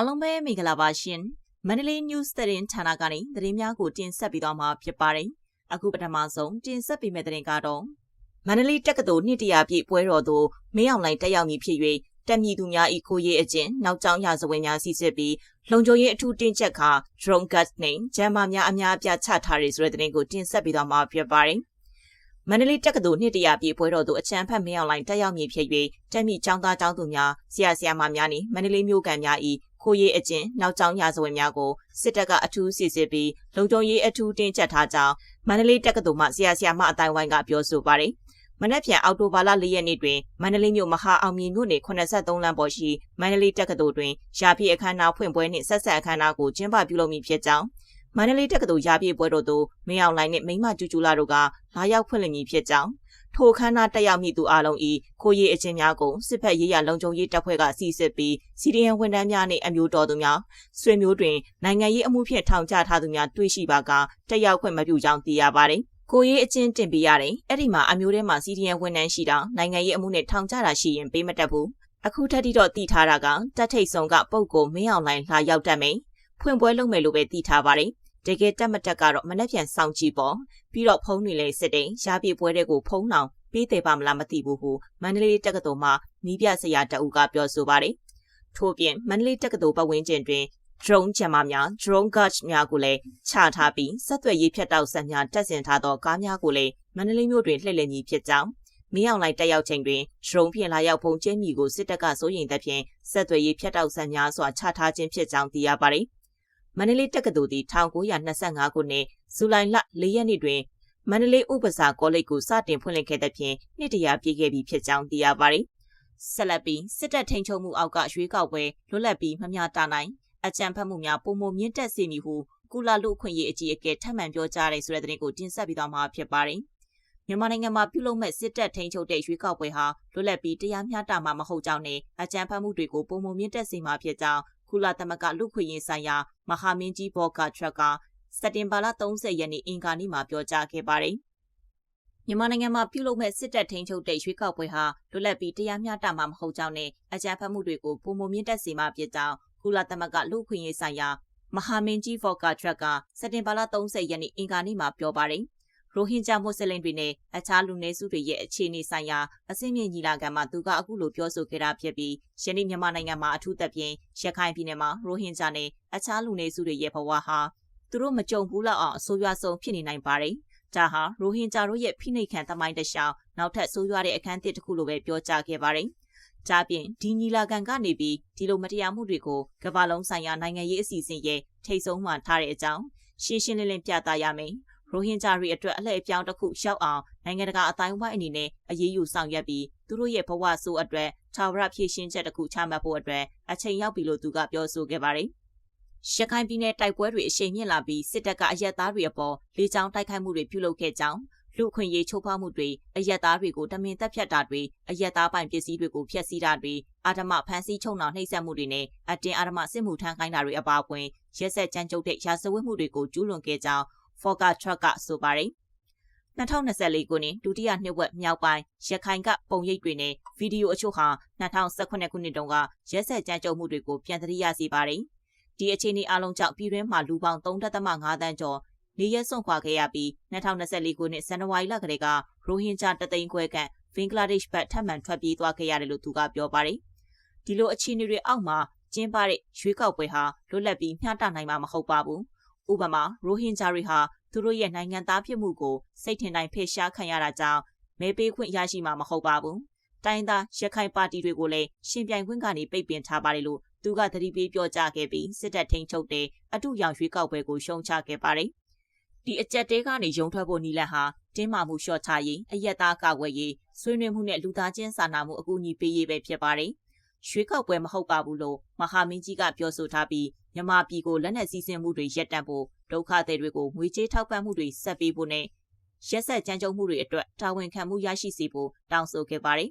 အားလုံးပဲမင်္ဂလာပါရှင်မန္တလေး news သတင်းဌာနကနေသတင်းများကိုတင်ဆက်ပေးသွားမှာဖြစ်ပါတယ်အခုပထမဆုံးတင်ဆက်ပေးမယ့်သတင်းကတော့မန္တလေးတက္ကသိုလ်နှစ်တရာပြည့်ပွဲတော်သို့မင်းအောင်လှိုင်တက်ရောက်မည်ဖြစ်၍တက်မြည်သူများဤကိုရေးအကျင့်နောက်ကျောင်းရာဇဝင်များစီစစ်ပြီးလုံခြုံရေးအထူးတင်းကျပ်ခါ drone gun နဲ့ဂျမ်မာများအများအပြားချထားရဆိုတဲ့သတင်းကိုတင်ဆက်ပေးသွားမှာဖြစ်ပါတယ်မန္တလေးတက္ကသိုလ်နှစ်တရာပြည့်ပွဲတော်သို့အချမ်းဖတ်မင်းအောင်လှိုင်တက်ရောက်မည်ဖြစ်၍တက်မြည်ကျောင်းသားကျောင်းသူများဆရာဆရာမများနှင့်မန္တလေးမြို့ကန်များ၏ ခိုးရေးအကျင့်နောက်ကျောင်းရာဇဝင်များကိုစစ်တပ်ကအထူးစစ်ဆေးပြီးလုံခြုံရေးအထူးတင်းကျပ်ထားကြောင်းမန္တလေးတက္ကသိုလ်မှဆရာဆရာမအတိုင်းဝိုင်းကပြောဆိုပါတယ်။မနက်ဖြန်အောက်တိုဘာလ၄ရက်နေ့တွင်မန္တလေးမြို့မဟာအောင်မြင်မြို့နယ်83လမ်းပေါ်ရှိမန္တလေးတက္ကသိုလ်တွင်ရာပြည့်အခမ်းအနားဖွင့်ပွဲနှင့်ဆက်ဆက်အခမ်းအနားကိုကျင်းပပြုလုပ်မည်ဖြစ်ကြောင်းမန္တလေးတက္ကသိုလ်ရာပြည့်ပွဲတော်သို့မင်းအောင်လှိုင်နှင့်မိမကျူကျူလာတို့ကလာရောက်ဖွင့်လှစ်မည်ဖြစ်ကြောင်း ထိုခမ်းနားတက်ရောက်မိသူအလုံးဤခိုးရေးအချင်းများကိုစစ်ဖက်ရေးရလုံခြုံရေးတပ်ဖွဲ့ကစီစစ်ပြီးစီဒီအန်ဝန်ထမ်းများနှင့်အမျိုးတော်သူများဆွေမျိုးတွင်နိုင်ငံရေးအမှုဖြင့်ထောင်ချထားသူများတွေ့ရှိပါကတက်ရောက်ခွင့်မပြုကြောင်းသိရပါတယ်။ကိုရေးအချင်းတင်ပေးရတယ်။အဲ့ဒီမှာအမျိုးထဲမှာစီဒီအန်ဝန်ထမ်းရှိတာနိုင်ငံရေးအမှုနဲ့ထောင်ချတာရှိရင်ပေးမတတ်ဘူး။အခုထက်ထိတော့တည်ထားတာကတက်ထိတ်ဆုံးကပုံကိုမင်းအောင်လိုင်းလာရောက်တတ်မယ်။ဖွင့်ပွဲလုပ်မယ်လို့ပဲတည်ထားပါတယ်။ တကယ်တက်မတက်ကတော့မနေ့ပြန်စောင့်ကြည့်ပေါ့ပြီးတော့ဖုန်းတွေလည်းစစ်တယ်ရှားပြေပွဲတွေကိုဖုန်းအောင်ပေးတယ်ပါမလားမသိဘူးဟုမန္တလေးတက္ကသိုလ်မှနီးပြဆရာတအူးကပြောဆိုပါတယ်။ထို့ပြင်မန္တလေးတက္ကသိုလ်ပတ်ဝန်းကျင်တွင် drone ဂျမ်မာများ drone guard များကိုလည်းချထားပြီးဆက်သွယ်ရေးဖြတ်တောက်ဆက်များတက်ဆင်ထားသောကားများကိုလည်းမန္တလေးမြို့တွင်လှည့်လည်မည်ဖြစ်ကြောင်းမင်းအောင်လိုက်တက်ရောက်ချိန်တွင် drone ဖြင့်လာရောက်ပုံကျင်းမိကိုစစ်တပ်ကစိုးရိမ်တဲ့ဖြင့်ဆက်သွယ်ရေးဖြတ်တောက်ဆက်များစွာချထားခြင်းဖြစ်ကြောင်းသိရပါတယ်။ မန္တလေးတက္ကသိုလ်သည်1925ခုနှစ်ဇူလိုင်လ4ရက်နေ့တွင်မန္တလေးဥပစာကောလိပ်ကိုစတင်ဖွင့်လှစ်ခဲ့တဲ့ဖြင့်နှစ်တရာပြည့်ခဲ့ပြီဖြစ်ကြောင်းသိရပါတယ်။ဆက်လက်ပြီးစစ်တပ်ထိန်ချုပ်မှုအောက်ကရွေးကောက်ပွဲလွတ်လပ်ပြီးမမျှတနိုင်အကြံဖတ်မှုများပုံမမြင့်တက်စေမည်ဟုကုလလူခွင့်ရေးအကြီးအကဲထပ်မံပြောကြားတဲ့ဆိုတဲ့သတင်းကိုတင်ဆက်ပြီးသွားမှာဖြစ်ပါတယ်။မြန်မာနိုင်ငံမှာပြုလုပ်မဲ့စစ်တပ်ထိန်ချုပ်တဲ့ရွေးကောက်ပွဲဟာလွတ်လပ်ပြီးတရားမျှတမှာမဟုတ်ကြောင်းနဲ့အကြံဖတ်မှုတွေကိုပုံမမြင့်တက်စေမှာဖြစ်ကြောင်း ကုလသမဂ္ဂလူခွင့်ရေးဆိုင်ရာမဟာမင်းကြီးဘော့ကာထရက်ကစက်တင်ဘာလ30ရက်နေ့အင်္ဂါနေ့မှာပြောကြားခဲ့ပါတယ်။မြန်မာနိုင်ငံမှာပြုလုပ်မဲ့စစ်တပ်ထိန်းချုပ်တဲ့ရွေးကောက်ပွဲဟာလွတ်လပ်ပြီးတရားမျှတမှာမဟုတ်ကြောင်းနဲ့အကြမ်းဖက်မှုတွေကိုပုံမမြင့်တက်စေမှာဖြစ်ကြောင်းကုလသမဂ္ဂလူ့ခွင့်ရေးဆိုင်ရာမဟာမင်းကြီးဖော့ကာထရက်ကစက်တင်ဘာလ30ရက်နေ့အင်္ဂါနေ့မှာပြောပါတယ်။ ရိုဟင်ဂျာမွတ်စလင်တွေနဲ့အခြားလူနည်းစုတွေရဲ့အခြေအနေဆိုင်ရာအစင်းမြင့်ညီလာခံမှာသူကအခုလိုပြောဆိုခဲ့တာဖြစ်ပြီးယနေ့မြန်မာနိုင်ငံမှာအထူးသဖြင့်ရခိုင်ပြည်နယ်မှာရိုဟင်ဂျာနဲ့အခြားလူနည်းစုတွေရဲ့ဘဝဟာသူတို့မကြုံဘူးလောက်အောင်အဆိုးရွားဆုံးဖြစ်နေနိုင်ပါတယ်။ဒါဟာရိုဟင်ဂျာတို့ရဲ့ဖိနှိပ်ခံသမိုင်းတလျှောက်နောက်ထပ်ဆိုးရွားတဲ့အခန်းအသစ်တစ်ခုလိုပဲပြောကြားခဲ့ပါတယ်။ကြပြင်ဒီညီလာခံကနေပြီးဒီလိုမတရားမှုတွေကိုကမ္ဘာလုံးဆိုင်ရာနိုင်ငံရေးအစီအစဉ်ရဲ့ထိတ်ဆုံးမှထားတဲ့အကြောင်းရှင်းရှင်းလင်းလင်းပြသရမယ်။ ရိုဟင်ဂျာတွေအတွက်အလှည့်အပြောင်းတစ်ခုရောက်အောင်နိုင်ငံတကာအတိုင်းဝိုင်းအနေနဲ့အရေးယူဆောင်ရွက်ပြီးသူတို့ရဲ့ဘဝဆိုးအတွက်ထာဝရဖြည့်ရှင်းချက်တစ်ခုချမှတ်ဖို့အတွက်အချိန်ရောက်ပြီလို့သူကပြောဆိုခဲ့ပါတယ်။ရခိုင်ပြည်နယ်တိုက်ပွဲတွေအရှိန်မြင့်လာပြီးစစ်တပ်ကအရက်သားတွေအပေါ်လေကြောင်းတိုက်ခိုက်မှုတွေပြုလုပ်ခဲ့ကြောင်းလူခွင့်ရေးချိုးဖောက်မှုတွေအရက်သားတွေကိုတမင်တပ်ဖြတ်တာတွေအရက်သားပိုင်ပစ္စည်းတွေကိုဖျက်ဆီးတာတွေအာဓမဖမ်းဆီးချုံနှောင်နှိပ်စက်မှုတွေနဲ့အတင်းအာဓမစစ်မှုထမ်းခိုင်းတာတွေအပါအဝင်ရက်ဆက်ကြမ်းကြုတ်တဲ့ရာဇဝတ်မှုတွေကိုကျူးလွန်ခဲ့ကြောင်း Foka Truck ကဆိုပါတယ်2024ခုနှစ်ဒုတိယနှစ်ဝက်မြောက်ပိုင်းရခိုင်ကပုံရိပ်တွေနဲ့ဗီဒီယိုအချို့ဟာ2018ခုနှစ်တုန်းကရက်ဆက်ကြမ်းကြုတ်မှုတွေကိုပြန်သတိရစေပါတယ်။ဒီအခြေအနေအလုံးကြောင့်ပြည်တွင်းမှာလူပေါင်း3.5တန်းကျော်နေရက်စွန့်ခွာခဲ့ရပြီး2024ခုနှစ်ဇန်နဝါရီလကတည်းကရိုဟင်ဂျာတသိန်းခွဲခန့်ဘင်္ဂလားဒေ့ရှ်ဘက်ထပ်မံထွက်ပြေးသွားခဲ့ရတယ်လို့သူကပြောပါတယ်။ဒီလိုအခြေအနေတွေအောက်မှာကျင်းပတဲ့ရွေးကောက်ပွဲဟာလွတ်လပ်ပြီးမျှတနိုင်မှာမဟုတ်ပါဘူး။ဥပမာရိုဟင်ဂျာတွေဟာ သူတို့ရဲ့နိုင်ငံသားဖြစ်မှုကိုစိတ်ထင်တိုင်းဖေရှားခံရတာကြောင့်မဲပေးခွင့်ရရှိမှာမဟုတ်ပါဘူး။တိုင်းသားရခိုင်ပါတီတွေကိုလည်းရှင်ပြိုင်ခွင့်ကနေပိတ်ပင်ထားပါတယ်လို့သူကသတိပေးပြောကြားခဲ့ပြီးစစ်တပ်ထိန်ချုပ်တဲ့အတူရောင်ရွေးကောက်ပွဲကိုရှုံချခဲ့ပါတယ်။ဒီအကြက်တဲကနေရုံထွက်ဖို့နီလန်ဟာတင်းမာမှုလျှော့ချရေးအယက်သားကာကွယ်ရေးဆွေးနွေးမှုနဲ့လူသားချင်းစာနာမှုအကူအညီပေးရေးပဲဖြစ်ပါတယ်။ရွေးကောက်ပွဲမဟုတ်ပါဘူးလို့မဟာမင်းကြီးကပြောဆိုထားပြီးမြမပြည်ကိုလက်နက်စည်းစိမ်မှုတွေရပ်တန့်ဖို့ ဒုက္ခသည်တွေကိုငွေကြေးထောက်ပံ့မှုတွေဆက်ပေးဖို့နဲ့ရက်ဆက်ကြမ်းကြုတ်မှုတွေအတွက်တာဝန်ခံမှုရရှိစေဖို့တောင်းဆိုခဲ့ပါတယ်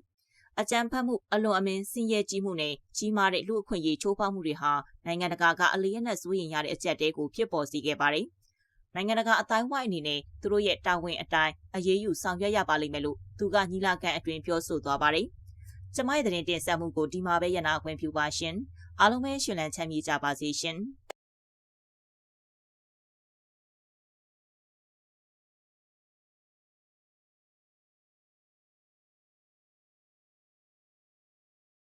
အကြမ်းဖက်မှုအလွန်အမင်းဆင်းရဲကြီးမှုနဲ့ကြီးမားတဲ့လူအခွင့်အရေးချိုးဖောက်မှုတွေဟာနိုင်ငံတကာကအလေးအနက်စိုးရင်ရတဲ့အကြက်တဲကိုဖြစ်ပေါ်စေခဲ့ပါတယ်။နိုင်ငံတကာအတိုင်းဝိုင်းအနေနဲ့သူတို့ရဲ့တာဝန်အတိုင်းအရေးယူဆောင်ရွက်ရပါလိမ့်မယ်လို့သူကညီလာခံအတွင်ပြောဆိုသွားပါတယ်။ကျမရဲ့သတင်းတင်ဆက်မှုကိုဒီမှာပဲရနာခွင့်ပြုပါရှင်အားလုံးပဲရှင်လန်းချမ်းမြေ့ကြပါစေရှင်